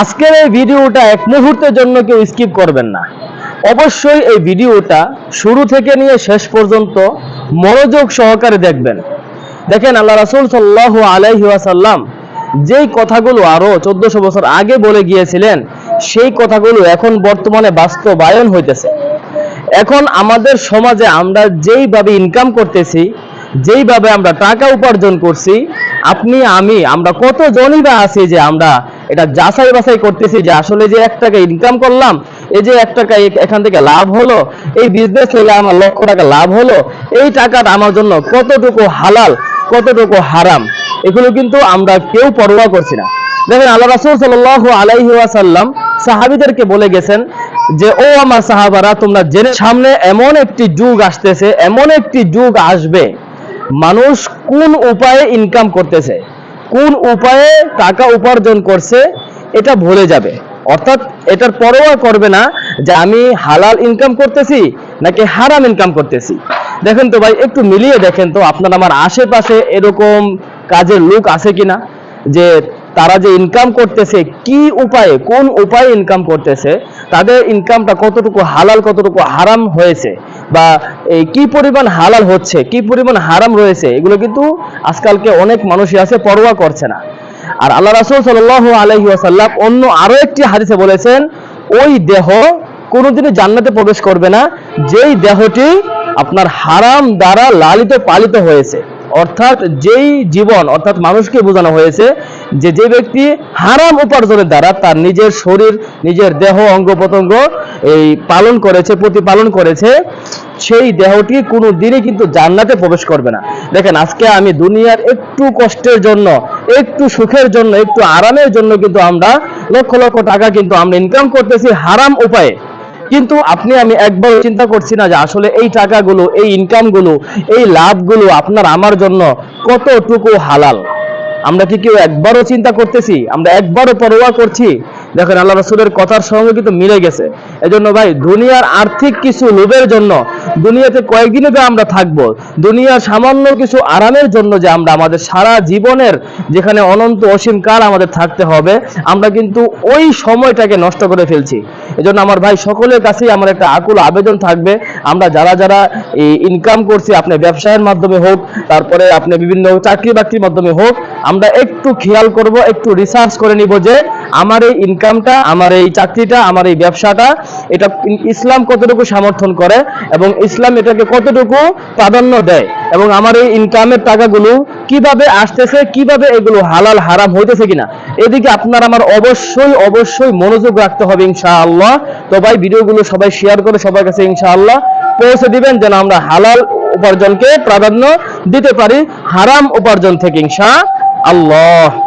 আজকের এই ভিডিওটা এক মুহূর্তের জন্য কেউ স্কিপ করবেন না। অবশ্যই এই ভিডিওটা শুরু থেকে নিয়ে শেষ পর্যন্ত মনোযোগ সহকারে দেখবেন। দেখেন আল্লাহ রাসূল সাল্লাল্লাহু আলাইহি ওয়াসাল্লাম যেই কথাগুলো আরও চোদ্দশো বছর আগে বলে গিয়েছিলেন, সেই কথাগুলো এখন বর্তমানে বাস্তবায়ন হইতেছে। এখন আমাদের সমাজে আমরা যেইভাবে ইনকাম করতেছি, যেইভাবে আমরা টাকা উপার্জন করছি, আপনি, আমি, আমরা কতজনই বা আছি যে আমরা এটা যাচাই বাছাই করতেছি যে আসলে যে এক টাকা ইনকাম করলাম, এই যে এক টাকা এখান থেকে লাভ হলো, এই বিজনেস থেকে আমার লক্ষ টাকা লাভ হলো, এই টাকাটা আমার জন্য কতটুকু হালাল, কতটুকু হারাম, এগুলো কিন্তু আমরা কেউ পরোয়া করছি না। দেখেন আল্লাহ রাসূল সাল্লাল্লাহু আলাইহি ওয়াসাল্লাম সাহাবীদেরকে বলে গেছেন যে, ও আমার সাহাবারা, তোমরা জেনে সামনে এমন একটি যুগ আসতেছে, এমন একটি যুগ আসবে, মানুষ কোন উপায়ে ইনকাম করতেছে? কোন উপায়ে টাকা উপার্জন করছে, এটা ভুলে যাবে। অর্থাৎ এটার পরোয়া করবে না যে আমি হালাল ইনকাম করতেছি নাকি হারাম ইনকাম করতেছি। দেখেন তো ভাই, একটু মিলিয়ে দেখেন তো আপনার আমার আশেপাশে এরকম কাজের লোক আছে কিনা? যে তারা যে ইনকাম করতেছে, কি উপায়ে, কোন উপায়ে ইনকাম করতেছে, তাদের ইনকামটা কতটুকু হালাল, কতটুকু হারাম হয়েছে? বা এই কি পরিমাণ হালাল হচ্ছে, কি পরিমাণ হারাম রয়েছে, এগুলো কিন্তু আজকালকে অনেক মানুষই আছে, পরোয়া করছে না। আর আল্লাহ রাসূল সাল্লাল্লাহু আলাইহি ওয়াসাল্লাম অন্য আরও একটি হাদিসে বলেছেন, ওই দেহ কোনোদিনই জান্নাতে প্রবেশ করবে না, যেই দেহটি আপনার হারাম দ্বারা লালিত পালিত হয়েছে। অর্থাৎ যেই জীবন, অর্থাৎ মানুষকে বোঝানো হয়েছে যে যে ব্যক্তি হারাম উপার্জনের দ্বারা তার নিজের শরীর, নিজের দেহ অঙ্গ প্রত্যঙ্গ এই পালন করেছে, প্রতিপালন করেছে, সেই দেহটি কোনো দিনই কিন্তু জান্নাতে প্রবেশ করবে না। দেখেন, আজকে আমি দুনিয়ার একটু কষ্টের জন্য, একটু সুখের জন্য, একটু আরামের জন্য কিন্তু আমরা লক্ষ লক্ষ টাকা কিন্তু আমরা ইনকাম করতেছি হারাম উপায়ে। কিন্তু আপনি, আমি একবার চিন্তা করছি না যে আসলে এই টাকাগুলো, এই ইনকামগুলো এই লাভগুলো আপনার, আমার জন্য কতটুকু হালাল। আমরা কি কেউ একবারও চিন্তা করতেছি? আমরা একবারও পরোয়া করছি? দেখেন আল্লাহ রসুলের কথার সঙ্গে কিন্তু মিলে গেছে। এজন্য ভাই, দুনিয়ার আর্থিক কিছু লোভের জন্য, দুনিয়াতে কয়েকদিনে যে আমরা থাকব, দুনিয়ার সামান্য কিছু আরামের জন্য যে আমরা আমাদের সারা জীবনের যেখানে অনন্ত অসীম কাল আমাদের থাকতে হবে, আমরা কিন্তু ওই সময়টাকে নষ্ট করে ফেলছি। এজন্য আমার ভাই, সকলের কাছেই আমার একটা আকুল আবেদন থাকবে। আমরা যারা যারা ইনকাম করছি, আপনি ব্যবসায়ের মাধ্যমে হোক, তারপরে আপনি বিভিন্ন চাকরি বাকরির মাধ্যমে হোক আমরা একটু খেয়াল করব, একটু রিসার্চ করে নিব যে আমার এই ইনকামটা আমার এই চাকরিটা, আমার এই ব্যবসাটা, এটা ইসলাম কতটুকু সমর্থন করে এবং ইসলাম এটাকে কতটুকু প্রাধান্য দেয় এবং আমার এই ইনকামের টাকাগুলো কীভাবে আসতেছে, কীভাবে এগুলো হালাল, হারাম হইতেছে কিনা, এদিকে আপনার আমার অবশ্যই অবশ্যই মনোযোগ রাখতে হবে ইনশাআল্লাহ। তো ভাই, ভিডিওগুলো সবাই শেয়ার করে সবার কাছে ইনশাআল্লাহ পৌঁছে দিবেন যেন আমরা হালাল উপার্জনকে প্রাধান্য দিতে পারি, হারাম উপার্জন থেকে ইনশা আল্লাহ